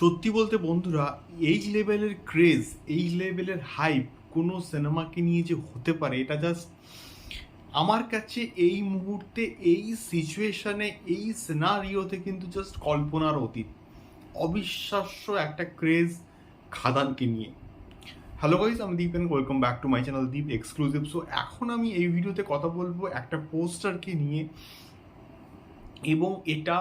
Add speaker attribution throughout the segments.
Speaker 1: সত্যি বলতে বন্ধুরা, এই লেভেলের ক্রেজ এই লেভেলের হাইপ কোনো সিনেমাকে নিয়ে যে হতে পারে, এটা জাস্ট আমার কাছে এই মুহূর্তে, এই সিচুয়েশনে এই সিনারিওতে কিন্তু জাস্ট কল্পনার অতীত। অবিশ্বাস্য একটা ক্রেজ খাদানকে নিয়ে। হ্যালো গাইজ আমি Deep and welcome back to my channel Deep exclusive so এখন আমি এই ভিডিওতে কথা বলব একটা পোস্টারকে নিয়ে এবং এটা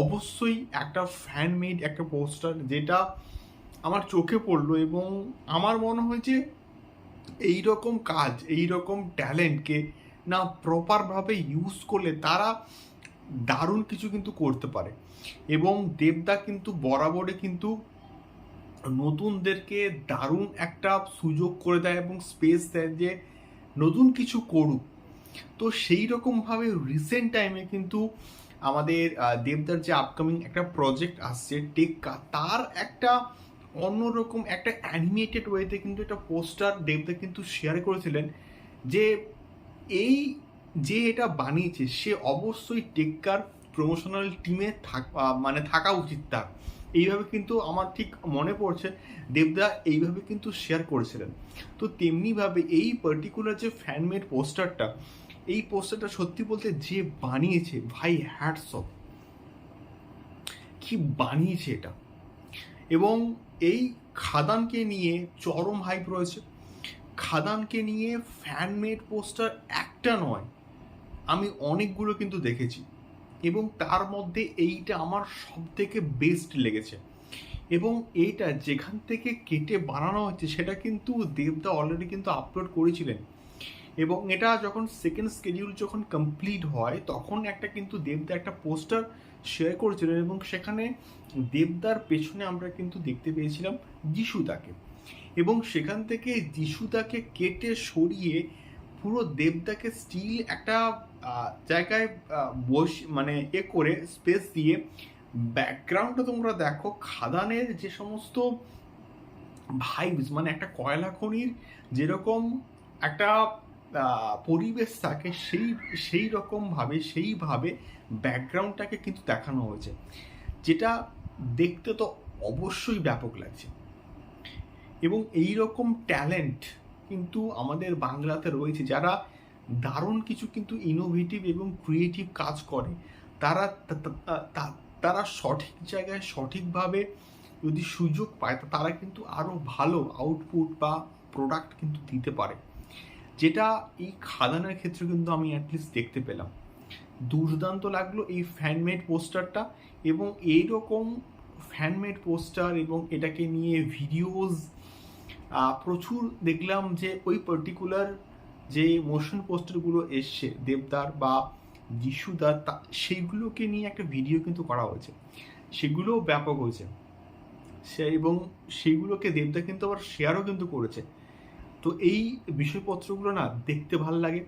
Speaker 1: অবশ্যই একটা ফ্যান মেড একটা পোস্টার যেটা আমার চোখে পড়ল এবং আমার মনে হয় যে এই রকম কাজ এই রকম ট্যালেন্টকে না প্রপারভাবে ইউজ করলে তারা দারুণ কিছু কিন্তু করতে পারে। এবং দেবদা কিন্তু বরাবরে কিন্তু নতুনদেরকে দারুণ একটা সুযোগ করে দেয় এবং স্পেস দেয় যে নতুন কিছু করুক। তো সেই রকমভাবে রিসেন্ট টাইমে কিন্তু আমাদের দেবদার যে আপকামিং একটা প্রজেক্ট আসছে টেক্কা তার একটা অন্যরকম একটা অ্যানিমেটেড ওয়েতে কিন্তু একটা পোস্টার দেবদা কিন্তু শেয়ার করেছিলেন যে এই যে এটা বানিয়েছে, সে অবশ্যই টেক্কার প্রমোশনাল টিমে থাক মানে থাকা উচিত তার। এইভাবে কিন্তু আমার ঠিক মনে পড়ছে, দেবদা এইভাবে কিন্তু শেয়ার করেছিলেন। তো তেমনিভাবে এই পার্টিকুলার যে ফ্যানমেড পোস্টারটা এই পোস্টারটা সত্যি বলতে যে বানিয়েছে, ভাই হ্যাটস অফ কি বানিয়েছে এটা? এবং এই খাদানকে নিয়ে চরম হাইপ রয়েছে। খাদানকে নিয়ে ফ্যানমেড পোস্টার একটা নয়, আমি অনেকগুলো কিন্তু দেখেছি। এবং তার মধ্যে এইটা আমার সব থেকে বেস্ট লেগেছে। এবং এইটা যেখান থেকে কেটে বানানো হচ্ছে, সেটা কিন্তু দেবদা অলরেডি কিন্তু আপলোড করেছিলেন। এবং এটা যখন সেকেন্ড স্কেডিউল যখন কমপ্লিট হয়, তখন একটা কিন্তু দেবদা একটা পোস্টার শেয়ার করেছিলেন এবং সেখানে দেবদার পেছনে আমরা কিন্তু দেখতে পেয়েছিলাম যিশুদাকে। এবং সেখান থেকে যিশুদাকে কেটে সরিয়ে পুরো দেবদাকে স্টিল একটা জায়গায় বস মানে এ করে স্পেস দিয়ে ব্যাকগ্রাউন্ডটা তোমরা দেখো, খাদানের যে সমস্ত ভাইবস মানে একটা কয়লা খনির যেরকম একটা পরিবেশ থাকে সেই সেই রকমভাবে সেইভাবে ব্যাকগ্রাউন্ডটাকে কিন্তু দেখানো হয়েছে। যেটা দেখতে তো অবশ্যই ব্যাপক লাগছে। এবং এই রকম ট্যালেন্ট কিন্তু আমাদের বাংলাতে রয়েছে। যারা দারুণ কিছু কিন্তু ইনোভেটিভ এবং ক্রিয়েটিভ কাজ করে, তারা তারা সঠিক জায়গায় সঠিকভাবে যদি সুযোগ পায় তারা কিন্তু আরও ভালো আউটপুট বা প্রোডাক্ট কিন্তু দিতে পারে। যেটা এই খাদানের ক্ষেত্রে কিন্তু আমি অ্যাটলিস্ট দেখতে পেলাম। দুর্দান্ত লাগল এই ফ্যানমেড পোস্টারটা এবং এইরকম ফ্যানমেড পোস্টার এবং এটাকে নিয়ে ভিডিওস প্রচুর দেখলাম যে ওই পার্টিকুলার যে মোশন পোস্টারগুলো এসছে, দেবদার বা যিশুদার, তা, সেইগুলোকে নিয়ে একটা ভিডিও কিন্তু করা হয়েছে। সেগুলোও ব্যাপক হয়েছে। সে, এবং সেইগুলোকে দেবদা কিন্তু আবার শেয়ারও কিন্তু করেছে। তো এই বিষয়পত্রগুলো না দেখতে ভালো লাগে।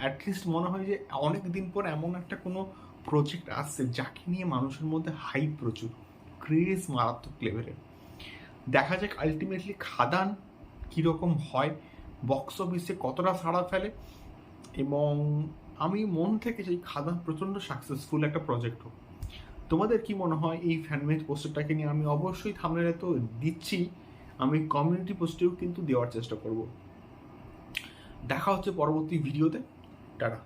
Speaker 1: অ্যাটলিস্ট মনে হয় যে অনেক দিন পর এমন একটা কোনো প্রজেক্ট আসছে যাকে নিয়ে মানুষের মধ্যে হাইপ প্রচুর ক্রেজ মারাত্মক লেভেলের দেখা যাক আলটিমেটলি খাদান কীরকম হয় বক্স অফিসে কতটা সাড়া ফেলে এবং আমি মন থেকে সেই খাদান প্রচণ্ড সাকসেসফুল একটা প্রজেক্ট হোক। তোমাদের কি মনে হয় এই ফ্যানমেজ পোস্টারটাকে নিয়ে আমি অবশ্যই থামলে তো দিচ্ছি। আমি কমিউনিটি পোস্টেও কিন্তু দেওয়ার চেষ্টা করব। দেখা হচ্ছে পরবর্তী ভিডিওতে টাটা।